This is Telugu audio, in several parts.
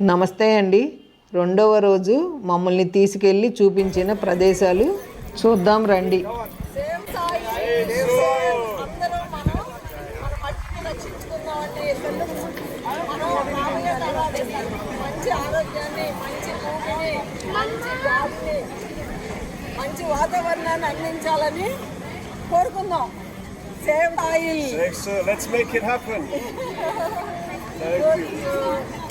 నమస్తే అండి. రెండవ రోజు మమ్మల్ని తీసుకెళ్ళి చూపించిన ప్రదేశాలు చూద్దాం రండి. మంచి ఆరోగ్యాన్ని మంచి భూమిని మంచి గాలిని మంచి వాతావరణాన్ని అందించాలని కోరుకుందాం save oil Thanks, sir. Let's make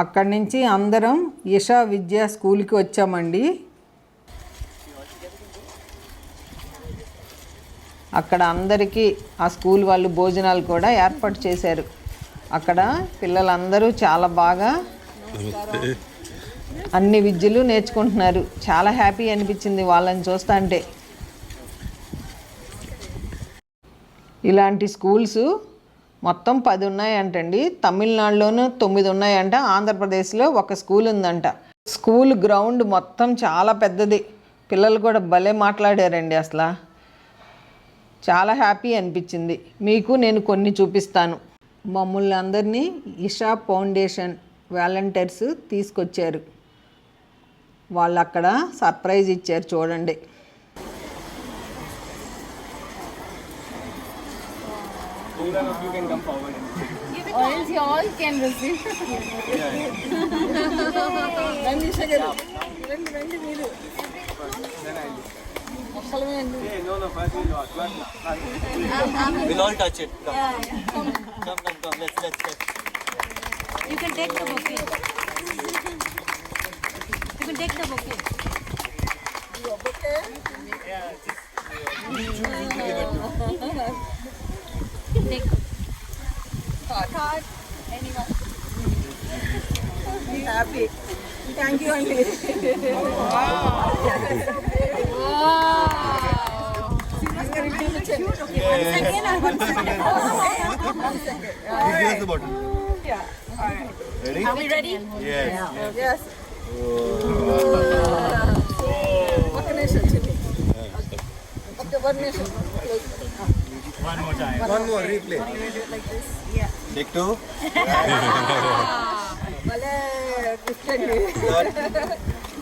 అక్కడి నుంచి అందరం ఇషా విద్యా స్కూల్కి వచ్చామండి. అక్కడ అందరికీ ఆ స్కూల్ వాళ్ళు భోజనాలు కూడా ఏర్పాటు చేశారు. అక్కడ పిల్లలందరూ చాలా బాగా అన్ని విద్యలు నేర్చుకుంటున్నారు. చాలా హ్యాపీ అనిపించింది వాళ్ళని చూస్తా అంటే. ఇలాంటి స్కూల్స్ మొత్తం పది ఉన్నాయంటండి. తమిళనాడులోనూ తొమ్మిది ఉన్నాయంట. ఆంధ్రప్రదేశ్లో ఒక స్కూల్ ఉందంట. స్కూల్ గ్రౌండ్ మొత్తం చాలా పెద్దది. పిల్లలు కూడా భలే మాట్లాడారండి అసలు. చాలా హ్యాపీ అనిపించింది. మీకు నేను కొన్ని చూపిస్తాను. మమ్మల్ని అందరినీ ఇషా ఫౌండేషన్ వాలంటీర్స్ తీసుకొచ్చారు. వాళ్ళు అక్కడ సర్ప్రైజ్ ఇచ్చారు చూడండి. రండి మీరు. We'll all touch it. Come. Yeah, yeah. Come, come, come, come. Let's, let's, let's. You can take the bouquet. You can take the bouquet. Your bouquet? Yeah, just. take. Card. Anyone? Happy. Thank you అండి Are we ready? ఎస్ ఒక్క నిమిషం చిన్ని ఓకే వన్ నిమిషం One more replay. Take two. భలే గిఫ్ట్ అండి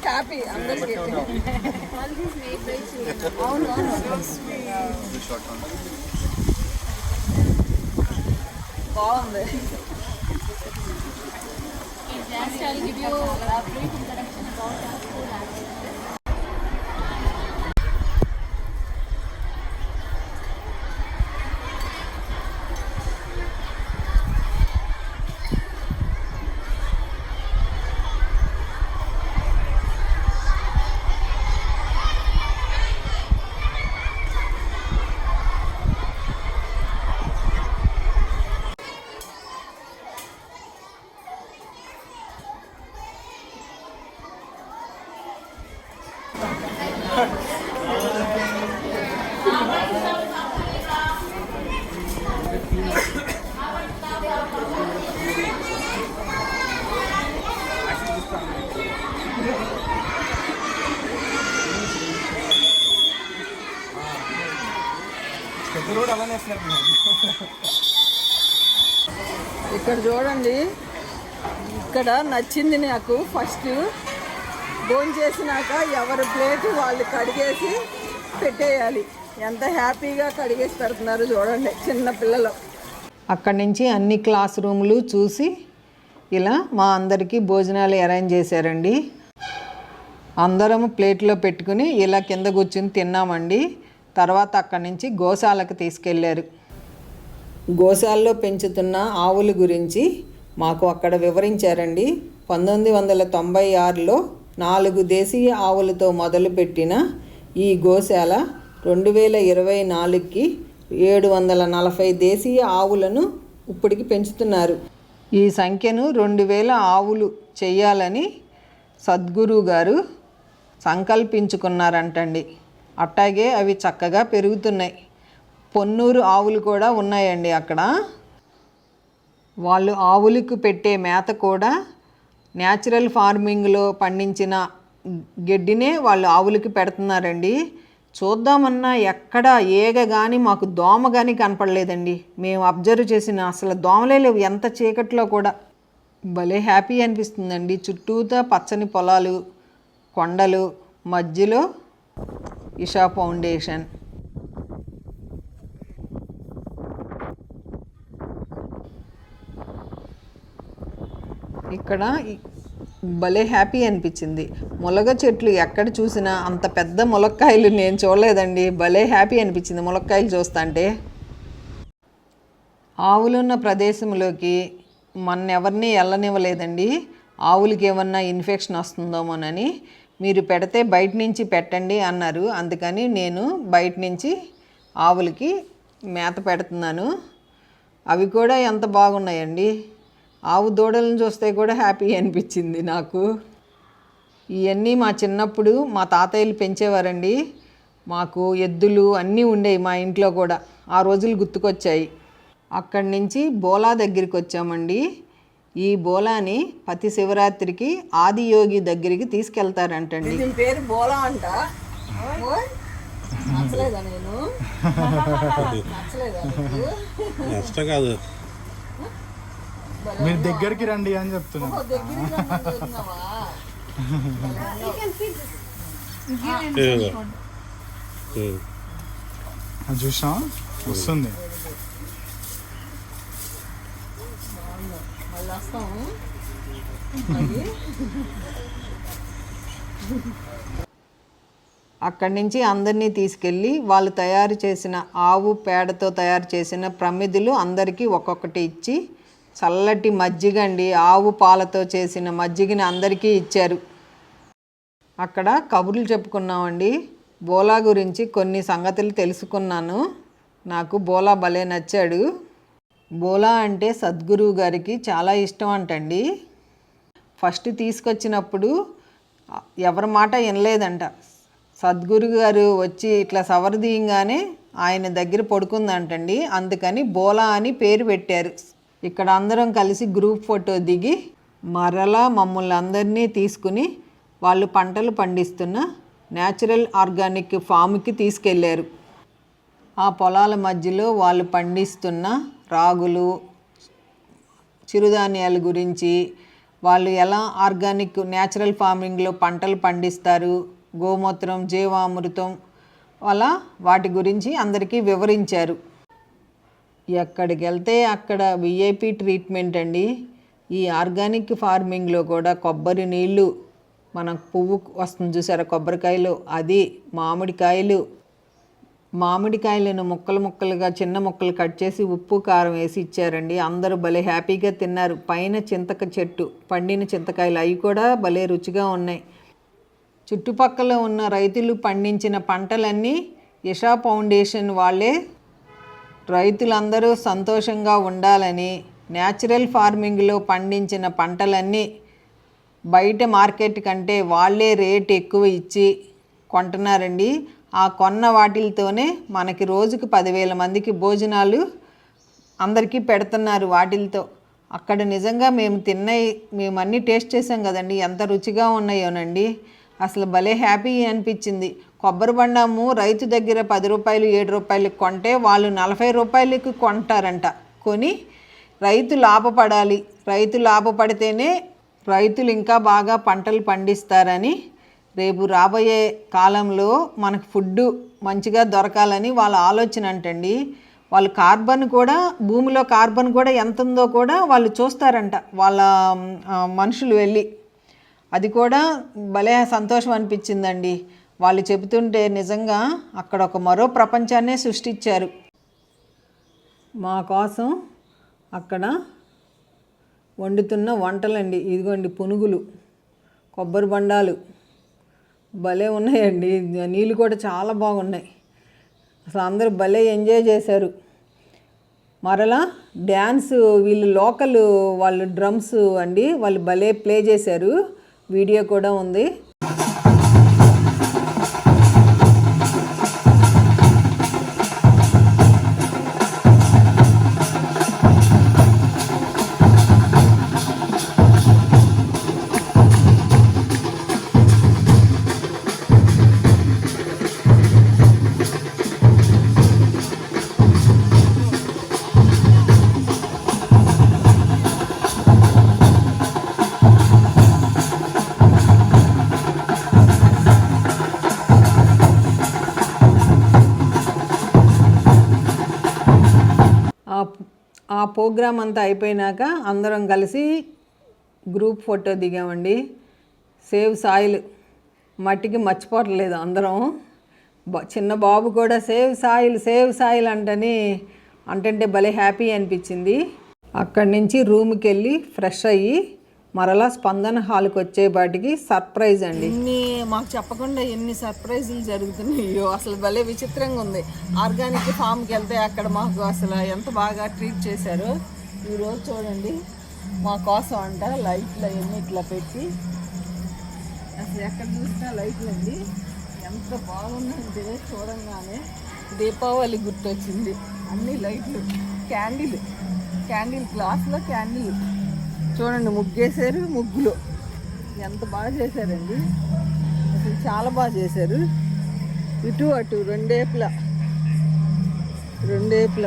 హ్యాపీ అందరికి అవును అవును బాగుంది Just I'll give you a brief introduction about our school ఇక్కడ చూడండి. ఇక్కడ నచ్చింది నాకు ఫస్ట్. భోజనం చేసినాక ఎవరి ప్లేట్ వాళ్ళు కడిగేసి పెట్టేయాలి. ఎంత హ్యాపీగా కడిగేసి పెడుతున్నారు చూడండి చిన్న పిల్లలు. అక్కడి నుంచి అన్ని క్లాస్ రూములు చూసి ఇలా మా అందరికీ భోజనాలు అరేంజ్ చేశారండి. అందరం ప్లేట్లో పెట్టుకుని ఇలా కింద కూర్చుని తిన్నామండి. తర్వాత అక్కడి నుంచి గోశాలకు తీసుకెళ్ళారు గోశాలలో పెంచుతున్న ఆవుల గురించి మాకు అక్కడ వివరించారండి. పంతొమ్మిది వందల తొంభై ఆరులో నాలుగు దేశీయ ఆవులతో మొదలుపెట్టిన ఈ గోశాల రెండు వేల ఇరవై నాలుగుకి ఏడు వందల నలభై దేశీయ ఆవులను ఇప్పటికి పెంచుతున్నారు. ఈ సంఖ్యను రెండు వేల ఆవులు చెయ్యాలని సద్గురు గారు సంకల్పించుకున్నారంటండి. అట్టాగే అవి చక్కగా పెరుగుతున్నాయి. పొన్నూరు ఆవులు కూడా ఉన్నాయండి అక్కడ. వాళ్ళు ఆవులకు పెట్టే మేత కూడా న్యాచురల్ ఫార్మింగ్లో పండించిన గడ్డినే వాళ్ళు ఆవులకి పెడుతున్నారండి. చూద్దామన్నా ఎక్కడ ఏగ కానీ మాకు దోమ కానీ కనపడలేదండి. మేము అబ్జర్వ్ చేసిన అసలు దోమలే లేవు ఎంత చీకట్లో కూడా. భలే హ్యాపీ అనిపిస్తుందండి. చుట్టూతా పచ్చని పొలాలు కొండలు మధ్యలో ఇషా ఫౌండేషన్. ఇక్కడ భలే హ్యాపీ అనిపించింది. ములగ చెట్లు ఎక్కడ చూసినా అంత పెద్ద ములక్కాయలు నేను చూడలేదండి. భలే హ్యాపీ అనిపించింది ములక్కాయలు చూస్తుంటే ఆవులున్న ప్రదేశంలోకి మన ఎవరిని వెళ్ళనివ్వలేదండి ఆవులకి ఏమన్నా ఇన్ఫెక్షన్ వస్తుందోమోనని మీరు పెడితే బయట నుంచి పెట్టండి అన్నారు. అందుకని నేను బయట నుంచి ఆవులకి మేత పెడుతున్నాను. అవి కూడా ఎంత బాగున్నాయండి. ఆవు దూడలను చూస్తే కూడా హ్యాపీ అనిపించింది నాకు. ఇవన్నీ మా చిన్నప్పుడు మా తాతయ్యలు పెంచేవారండి. మాకు ఎద్దులు అన్నీ ఉండేవి మా ఇంట్లో కూడా. ఆ రోజులు గుర్తుకొచ్చాయి. అక్కడి నుంచి బోలా దగ్గరికి వచ్చామండి. ఈ బోలాని ప్రతి శివరాత్రికి ఆదియోగి దగ్గరికి తీసుకెళ్తారంటండి. దీని పేరు బోలా అంట. ఓయ్, నచ్చలేదా నేను? నచ్చలేదా నీకు? నష్టం కాదు. మీరు దగ్గరికి రండి అని చెప్తున్నాను. ఓ, దగ్గరికి రమ్మని చెప్తున్నావా? అది చూసినా వస్తుంది. మళ్ళీ వస్తాము అక్కడి నుంచి అందరినీ తీసుకెళ్ళి వాళ్ళు తయారు చేసిన ఆవు పేడతో తయారు చేసిన ప్రమిదులు అందరికీ ఒక్కొక్కటి ఇచ్చి చల్లటి మజ్జిగ అండి. ఆవు పాలతో చేసిన మజ్జిగని అందరికీ ఇచ్చారు. అక్కడ కబుర్లు చెప్పుకున్నామండి. బోలా గురించి కొన్ని సంగతులు తెలుసుకున్నాను. నాకు బోలా భలే నచ్చాడు. బోలా అంటే సద్గురువు గారికి చాలా ఇష్టం అంటండి. ఫస్ట్ తీసుకొచ్చినప్పుడు ఎవరి మాట వినలేదంట. సద్గురు గారు వచ్చి ఇట్లా సవరదీయంగానే ఆయన దగ్గర పడుకుందంటండి. అందుకని బోలా అని పేరు పెట్టారు. ఇక్కడ అందరం కలిసి గ్రూప్ ఫోటో దిగి మరలా మమ్మల్ని అందరినీ తీసుకుని వాళ్ళు పంటలు పండిస్తున్న న్యాచురల్ ఆర్గానిక్ ఫామ్కి తీసుకెళ్ళారు ఆ పొలాల మధ్యలో వాళ్ళు పండిస్తున్న రాగులు చిరుధాన్యాల గురించి వాళ్ళు ఎలా ఆర్గానిక్ న్యాచురల్ ఫార్మింగ్లో పంటలు పండిస్తారు గోమూత్రం జీవామృతం అలా వాటి గురించి అందరికీ వివరించారు. ఎక్కడికి వెళ్తే అక్కడ విఐపి ట్రీట్మెంట్ అండి. ఈ ఆర్గానిక్ ఫార్మింగ్లో కూడా కొబ్బరి నీళ్ళు మన పువ్వు వస్తుంది చూసారా కొబ్బరికాయలు అది మామిడికాయలు మామిడికాయలను ముక్కలు ముక్కలుగా చిన్న ముక్కలు కట్ చేసి ఉప్పు కారం వేసి ఇచ్చారండి. అందరూ భలే హ్యాపీగా తిన్నారు. పైన చింతక చెట్టు పండిన చింతకాయలు అవి కూడా భలే రుచిగా ఉన్నాయి. చుట్టుపక్కల ఉన్న రైతులు పండించిన పంటలన్నీ ఇషా ఫౌండేషన్ వాళ్ళే రైతులందరూ సంతోషంగా ఉండాలని న్యాచురల్ ఫార్మింగ్లో పండించిన పంటలన్నీ బయట మార్కెట్ కంటే వాళ్ళే రేట్ ఎక్కువ ఇచ్చి కొంటున్నారండి. ఆ కొన్న వాటిలతోనే మనకి రోజుకి పదివేల మందికి భోజనాలు అందరికీ పెడుతున్నారు వాటిలతో. అక్కడ నిజంగా మేము తిన్నవి మేము అన్నీ టేస్ట్ చేసాం కదండి. ఎంత రుచిగా ఉన్నాయోనండి. అసలు భలే హ్యాపీ అనిపించింది. కొబ్బరి బండము రైతు దగ్గర పది రూపాయలు ఏడు రూపాయలకి కొంటే వాళ్ళు నలభై రూపాయలకు కొంటారంట. కొని రైతు లాభపడాలి. రైతు లాభపడితేనే రైతులు ఇంకా బాగా పంటలు పండిస్తారని రేపు రాబోయే కాలంలో మనకు ఫుడ్ మంచిగా దొరకాలని వాళ్ళ ఆలోచన అంటండి. వాళ్ళు కార్బన్ కూడా భూమిలో కార్బన్ కూడా ఎంత ఉందో కూడా వాళ్ళు చూస్తారంట. వాళ్ళ మనుషులు వెళ్ళి. అది కూడా భలే సంతోషం అనిపించిందండి. వాళ్ళు చెబుతుంటే నిజంగా అక్కడ ఒక మరో ప్రపంచాన్నే సృష్టించారు. మా కోసం అక్కడ వండుతున్న వంటలండి. ఇదిగోండి పునుగులు కొబ్బరి బండాలు. భలే ఉన్నాయండి. నీళ్ళు కూడా చాలా బాగున్నాయి. అసలు అందరూ భలే ఎంజాయ్ చేశారు. మరలా డ్యాన్స్ వీళ్ళు లోకల్ వాళ్ళు డ్రమ్స్ అండి వాళ్ళు భలే ప్లే చేశారు. వీడియో కూడా ఉంది. ప్రోగ్రామ్ అంతా అయిపోయినాక అందరం కలిసి గ్రూప్ ఫోటో దిగామండి. Save soil. మట్టికి మర్చిపోవట్లేదు అందరం. చిన్న బాబు కూడా సేవ్ సాయిల్ సేవ్ సాయిల్ అంటని అంటే భలే హ్యాపీ అనిపించింది. అక్కడి నుంచి రూమ్కి వెళ్ళి ఫ్రెష్ అయ్యి మరలా స్పందన హాల్కి వచ్చేపాటికి సర్ప్రైజ్ అండి. ఎన్ని మాకు చెప్పకుండా ఎన్ని సర్ప్రైజులు జరుగుతున్నాయో అసలు భలే విచిత్రంగా ఉంది. ఆర్గానిక్ ఫామ్కి వెళ్తే అక్కడ మాకు అసలు ఎంత బాగా ట్రీట్ చేశారో ఈరోజు చూడండి. మా కోసం అంట లైట్లు అవన్నీ ఇట్లా పెట్టి అసలు ఎక్కడ చూసినా లైట్లు అండి. ఎంత బాగుందంటే చూడంగానే దీపావళి గుర్తొచ్చింది. అన్ని లైట్లు క్యాండిల్ క్యాండిల్ గ్లాస్లో క్యాండిల్. చూడండి ముగ్గేశారు ముగ్గులు. ఎంత బాగా చేశారండి. అసలు చాలా బాగా చేశారు. ఇటు అటు రెండేపుల. రెండేపుల.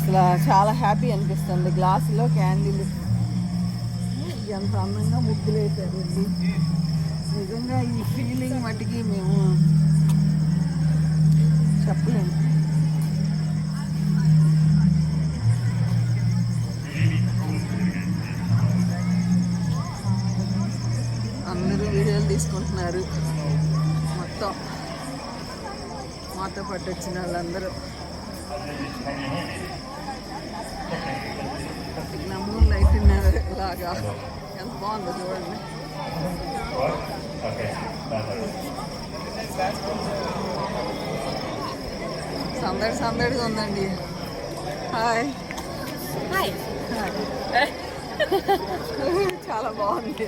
అసలు చాలా హ్యాపీ అనిపిస్తుంది. గ్లాసులో క్యాండిల్. ఎంత అందంగా ముగ్గులు వేశారండి. నిజంగా ఈ ఫీలింగ్ మటుకి మేము చెప్పలేము. తీసుకుంటున్నారు మొత్తం. మాతో పాటు వచ్చిన వాళ్ళందరూ. నమూలు లైట్ లాగా. ఎంత బాగుందో చూడండి. సందడి సందడిగా ఉందండి. Hi Hi. చాలా బాగుంది.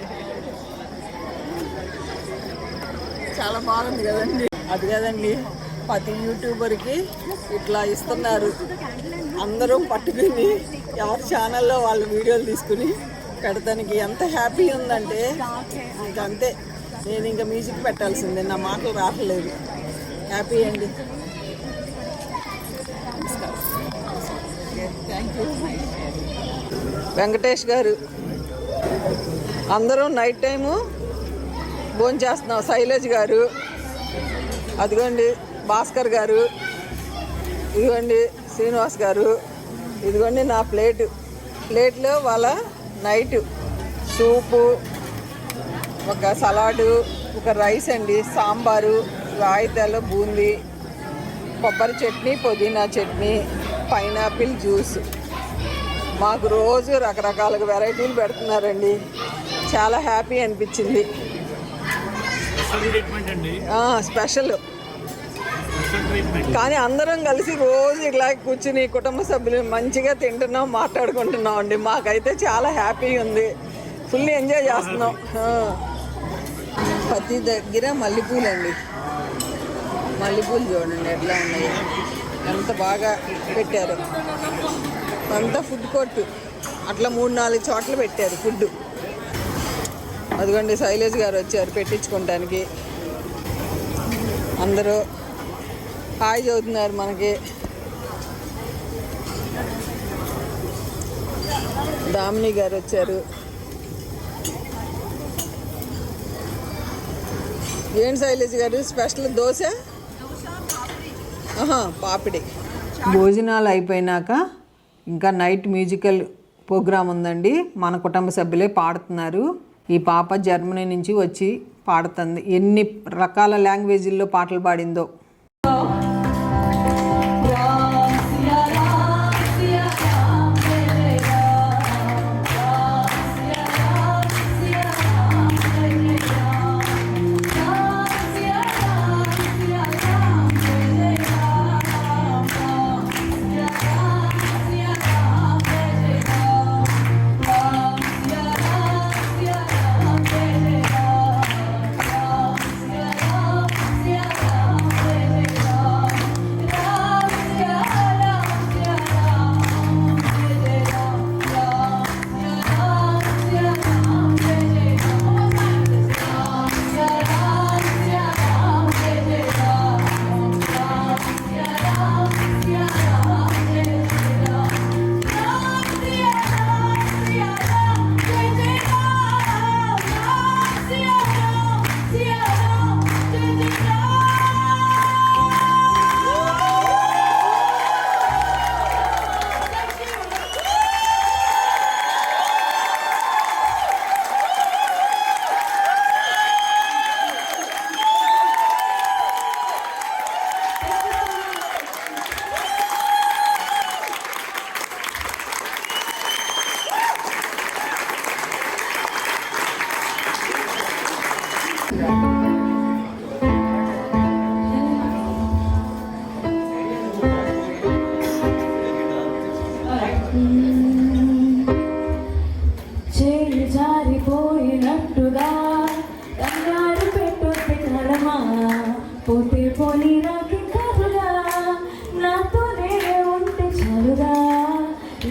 చాలా బాగుంది కదండి. అది కదండి. ప్రతి యూట్యూబర్కి ఇట్లా ఇస్తున్నారు. అందరూ పట్టుకుని ఎవరి ఛానల్లో వాళ్ళ వీడియోలు తీసుకుని పెడతానికి ఎంత హ్యాపీ ఉందంటే ఇంక అంతే. నేను ఇంకా మ్యూజిక్ పెట్టాల్సిందే నా మాటలు రావట్లేదు. హ్యాపీ అండి. వెంకటేష్ గారు అందరూ నైట్ టైము భోజనం చేస్తున్నాం శైలజ్ గారు. అదిగోండి భాస్కర్ గారు. ఇదిగోండి శ్రీనివాస్ గారు. ఇదిగోండి నా ప్లేటు. ప్లేట్లో వాళ్ళ నైట్ సూపు ఒక సలాడు ఒక రైస్ అండి సాంబారు రాయితాలు బూందీ కొబ్బరి చట్నీ పుదీనా చట్నీ పైనాపిల్ జ్యూస్. మాకు రోజు రకరకాలుగా వెరైటీలు పెడుతున్నారండి. చాలా హ్యాపీ అనిపించింది. స్పెషల్ కానీ అందరం కలిసి రోజు ఇలా కూర్చుని కుటుంబ సభ్యులు మంచిగా తింటున్నాం మాట్లాడుకుంటున్నాం అండి. మాకైతే చాలా హ్యాపీగా ఉంది. ఫుల్ ఎంజాయ్ చేస్తున్నాం. ప్రతి దగ్గర మల్లెపూలు అండి. మల్లెపూలు చూడండి ఎట్లా ఉన్నాయి. ఎంత బాగా పెట్టారు. అంతా ఫుడ్ కోర్టు. అట్లా మూడు నాలుగు చోట్ల పెట్టారు ఫుడ్ అదిగోండి శైలేష్ గారు వచ్చారు పెట్టించుకోవటానికి. అందరూ హాయ్ చదువుతున్నారు మనకి. దామిని గారు వచ్చారు. ఏంటి శైలేష్ గారు? స్పెషల్ దోశ? పాపిడి. భోజనాలు అయిపోయినాక ఇంకా నైట్ మ్యూజికల్ ప్రోగ్రాం ఉందండి. మన కుటుంబ సభ్యులే పాడుతున్నారు. ఈ పాప జర్మనీ నుంచి వచ్చి పాడుతుంది. ఎన్ని రకాల లాంగ్వేజ్ల్లో పాటలు పాడిందో.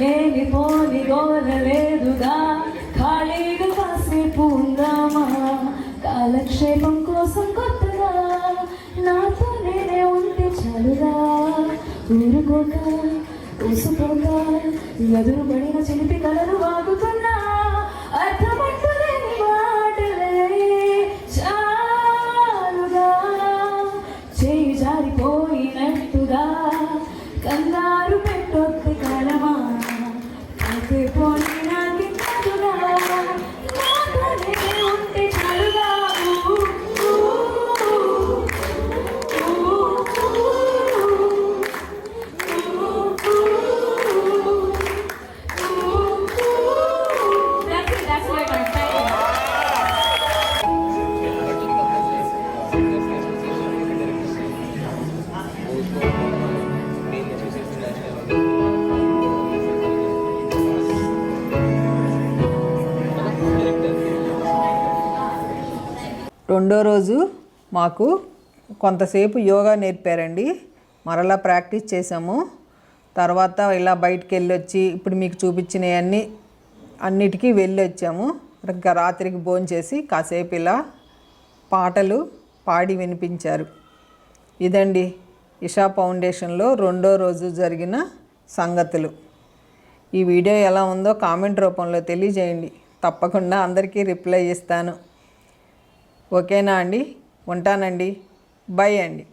లేని పోని గోల లేదుగా ఖాళీగా కాసేపు ఉందామా కాలక్షేపం కోసం కొత్తగా. నాతో నేనే ఉంటే చాలుగా ఊరుకోక ఊసుకోక ఎదురుబడిన చిలిపి కలలు వాగుతా. రెండో రోజు మాకు కొంతసేపు యోగా నేర్పారండి. మరలా ప్రాక్టీస్ చేసాము తర్వాత ఇలా బయటికి వెళ్ళి వచ్చి ఇప్పుడు మీకు చూపించినవన్నీ అన్నిటికీ వెళ్ళి వచ్చాము ఇంకా రాత్రికి భోంచేసి కాసేపు ఇలా పాటలు పాడి వినిపించారు. ఇదండి ఇషా ఫౌండేషన్లో రెండో రోజు జరిగిన సంగతులు. ఈ వీడియో ఎలా ఉందో కామెంట్ రూపంలో తెలియజేయండి. తప్పకుండా అందరికీ రిప్లై ఇస్తాను. ఓకేనా అండి? ఉంటానండి. బై అండి.